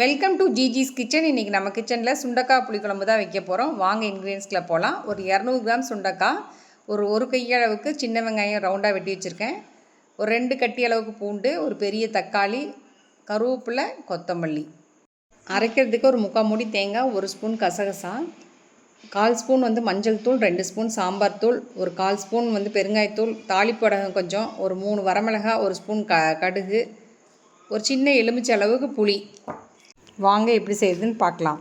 Welcome to ஜிஜிஸ் kitchen இன்றைக்கி நம்ம கிச்சனில் சுண்டக்காய் புளிக்குழம்பு தான் வைக்க போகிறோம் வாங்க இன்க்ரீடியன்ஸில் போகலாம் ஒரு இரநூறு கிராம் சுண்டக்காய் ஒரு ஒரு கையளவுக்கு சின்ன வெங்காயம் ரவுண்டாக வெட்டி வச்சுருக்கேன். ஒரு ரெண்டு கட்டி அளவுக்கு பூண்டு ஒரு பெரிய தக்காளி கருவேப்பிலை கொத்தமல்லி. அரைக்கிறதுக்கு ஒரு முக்கால் மூடி தேங்காய் ஒரு ஸ்பூன் கசகசா கால் ஸ்பூன் வந்து மஞ்சள் தூள் ரெண்டு ஸ்பூன் சாம்பார் தூள் ஒரு கால் ஸ்பூன் வந்து பெருங்காயத்தூள் தாளிப்படகம் கொஞ்சம் ஒரு மூணு வரமிளகாய் ஒரு ஸ்பூன் க கடுகு ஒரு சின்ன எலுமிச்சை அளவுக்கு புளி. வாங்க எப்படி செய்யுதுன்னு பார்க்கலாம்.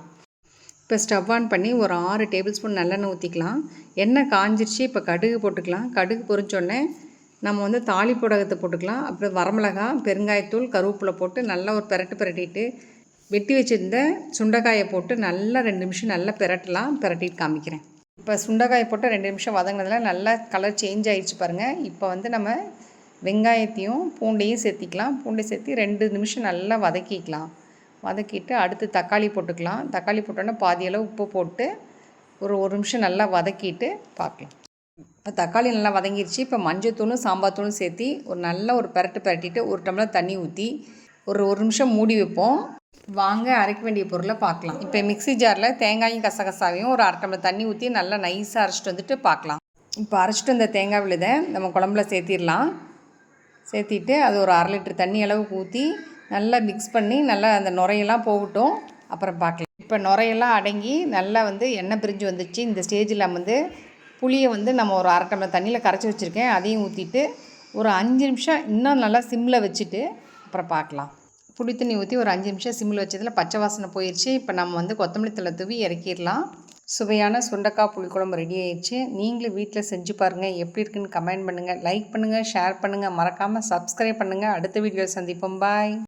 இப்போ ஸ்டவ் ஆன் பண்ணி ஒரு ஆறு டேபிள் ஸ்பூன் நல்லெண்ணெய் ஊற்றிக்கலாம் எண்ணெய் காஞ்சிருச்சு இப்போ கடுகு போட்டுக்கலாம். கடுகு பொரிச்சோடனே நம்ம வந்து தாளிப்புடகத்தை போட்டுக்கலாம். அப்புறம் வரமிளகா பெருங்காயத்தூள் கருவேப்பிலை போட்டு நல்லா ஒரு பெரட்டு பெரட்டிட்டு வெட்டி வச்சுருந்த சுண்டைக்காயை போட்டு நல்லா ரெண்டு நிமிஷம் நல்லா பெரட்டலாம். பெரட்டிட்டு காமிக்கிறேன். இப்போ சுண்டைக்காயை போட்டு ரெண்டு நிமிஷம் வதங்கினதுல நல்லா கலர் சேஞ்ச் ஆகிடுச்சு பாருங்கள் இப்போ வந்து நம்ம வெங்காயத்தையும் பூண்டையும் சேர்த்திக்கலாம். பூண்டை சேர்த்து ரெண்டு நிமிஷம் நல்லா வதக்கிக்கலாம். வதக்கிட்டு அடுத்து தக்காளி போட்டுக்கலாம். தக்காளி போட்டோன்னே பாதி அளவு உப்பு போட்டு ஒரு ஒரு நிமிஷம் நல்லா வதக்கிட்டு பார்க்கலாம். இப்போ தக்காளி நல்லா வதங்கிருச்சு. இப்போ மஞ்சத்தூளும் சாம்பார் தூளும் சேர்த்து ஒரு நல்ல ஒரு பெரட்டு பெரட்டிட்டு ஒரு டம்ளர் தண்ணி ஊற்றி ஒரு ஒரு நிமிஷம் மூடி வைப்போம். வாங்க அரைக்க வேண்டிய பொருளை பார்க்கலாம். இப்போ மிக்ஸி ஜாரில் தேங்காயும் கசகசாவையும் ஒரு அரை டம்ளர் தண்ணி ஊற்றி நல்லா நைஸாக அரைச்சிட்டு வந்துட்டு பார்க்கலாம். இப்போ அரைச்சிட்டு வந்த தேங்காய் விழுதை நம்ம குழம்புல சேர்த்திடலாம். சேர்த்திட்டு அது ஒரு அரை லிட்டர் தண்ணி அளவுக்கு ஊற்றி நல்லா மிக்ஸ் பண்ணி நல்லா அந்த நுரையெல்லாம் போகட்டும். அப்புறம் பார்க்கலாம். இப்போ நுரையெல்லாம் அடங்கி நல்லா வந்து எண்ணெய் பிரிஞ்சு வந்துச்சு. இந்த ஸ்டேஜில் வந்து புளியை வந்து நம்ம ஒரு அரை டம்ளர் தண்ணியில் கரைச்சி வச்சுருக்கேன். அதையும் ஊற்றிட்டு ஒரு அஞ்சு நிமிஷம் இன்னும் நல்லா சிம்மில் வச்சுட்டு அப்புறம் பார்க்கலாம். புளி தண்ணி ஊற்றி ஒரு அஞ்சு நிமிஷம் சிம்மில் வச்சதில் பச்சை வாசனை போயிடுச்சு இப்போ நம்ம வந்து கொத்தமல்லி தலை தூவி இறக்கிடலாம். சுவையான சுண்டக்காய் புளிக்குழம்பு ரெடி ஆயிடுச்சு நீங்களும் வீட்டில் செஞ்சு பாருங்கள் எப்படி இருக்குன்னு கமெண்ட் பண்ணுங்கள் லைக் பண்ணுங்கள் ஷேர் பண்ணுங்கள் மறக்காமல் சப்ஸ்கிரைப் பண்ணுங்கள் அடுத்த வீடியோ சந்திப்போம். பாய்